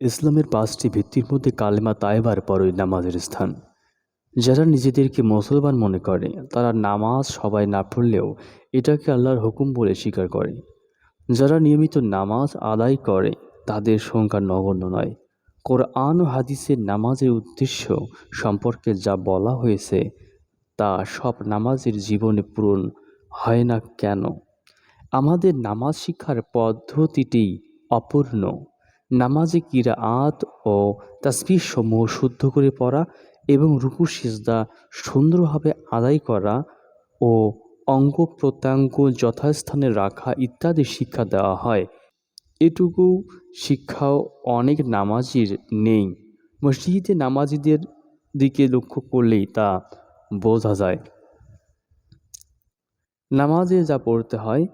ইসলামের পাঁচটি ভিত্তির মধ্যে কালেমা তাইবার পরই নামাজের স্থান। যারা নিজেদেরকে মুসলমান মনে করে, তারা নামাজ সবাই না পড়লেও এটাকে আল্লাহর হুকুম বলে স্বীকার করে। যারা নিয়মিত নামাজ আদায় করে, তাদের সংখ্যা নগণ্য নয়। কোরআন হাদিসের নামাজের উদ্দেশ্য সম্পর্কে যা বলা হয়েছে, তা সব নামাজের জীবনে পূরণ হয় না কেন? আমাদের নামাজ শিক্ষার পদ্ধতিটি অপূর্ণ। নামাজে কিরাআত ও তাসবিহ সমূহ শুদ্ধ করে পড়া এবং রুকু, সিজদা সুন্দরভাবে আদায় করা ও অঙ্গ প্রত্যঙ্গ যথাস্থানে রাখা ইত্যাদি শিক্ষা দেওয়া হয়। এটুকু শিক্ষাও অনেক নামাজির নেই। মসজিদে নামাজিদের দিকে লক্ষ্য করলেই তা বোঝা যায়। নামাজে যা পড়তে হয়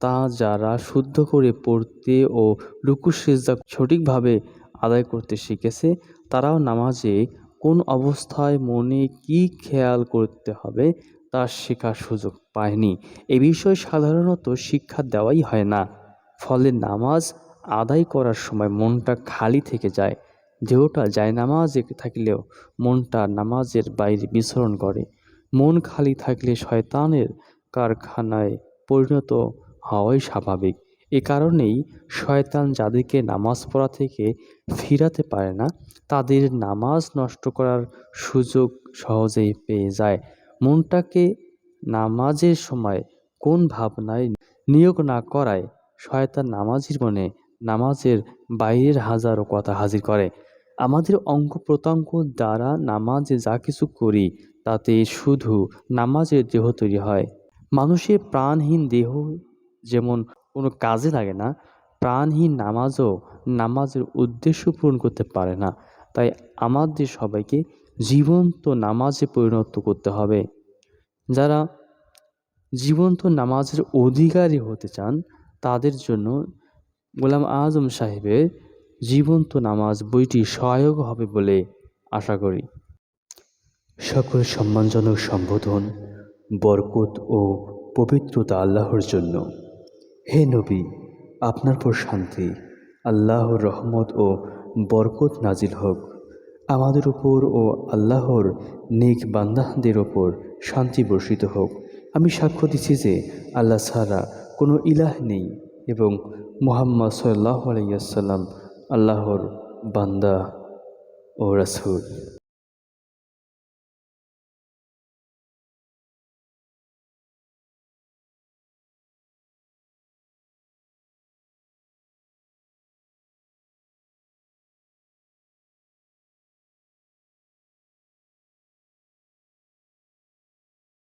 তা যারা শুদ্ধ করে পড়তে ও রুকু সঠিকভাবে আদায় করতে শিখেছে, তারাও নামাজে কোন অবস্থায় মনে কি খেয়াল করতে হবে তা শেখার সুযোগ পায়নি। এ বিষয়ে সাধারণত শিক্ষা দেওয়াই হয় না। ফলে নামাজ আদায় করার সময় মনটা খালি থেকে যায়। দেহটা যায় নামাজে থাকলেও মনটা নামাজের বাইরে বিচরণ করে। মন খালি থাকলে শয়তানের কারখানায় পরিণত হওয়াই স্বাভাবিক। এ কারণেই শয়তান যাদেরকে নামাজ পড়া থেকে ফিরাতে পারে না, তাদের নামাজ নষ্ট করার সুযোগ সহজেই পেয়ে যায়। মনটাকে নামাজের সময় কোন ভাবনায় নিয়োগ না করায় শয়তান নামাজির মনে নামাজের বাইরের হাজারো কথা হাজির করে। আমাদের অঙ্গ প্রত্যঙ্গ দ্বারা নামাজে যা কিছু করি, তাতে শুধু নামাজের দেহ তৈরি হয়। মানুষের প্রাণহীন দেহ যেমন কোনো কাজে লাগে না, প্রাণহীন নামাজও নামাজের উদ্দেশ্য পূরণ করতে পারে না। তাই আমাদের সবাইকে জীবন্ত নামাজে পরিণত করতে হবে। যারা জীবন্ত নামাজের অধিকারী হতে চান, তাদের জন্য গোলাম আজম সাহেবের জীবন্ত নামাজ বইটি সহায়ক হবে বলে আশা করি। সকল সম্মানজনক সম্বোধন, বরকত ও পবিত্রতা আল্লাহর জন্য। হে নবী, আপনার পর শান্তি, আল্লাহর রহমত ও বরকত নাজিল হোক। আমাদের উপর ও আল্লাহর নেক বান্দাহদের ওপর শান্তি বর্ষিত হোক। আমি সাক্ষ্য দিচ্ছি যে আল্লাহ ছাড়া কোনো ইলাহ নেই এবং মোহাম্মদ সাল্লাহ আলাইসাল্লাম আল্লাহর বান্দা ও রাসুল।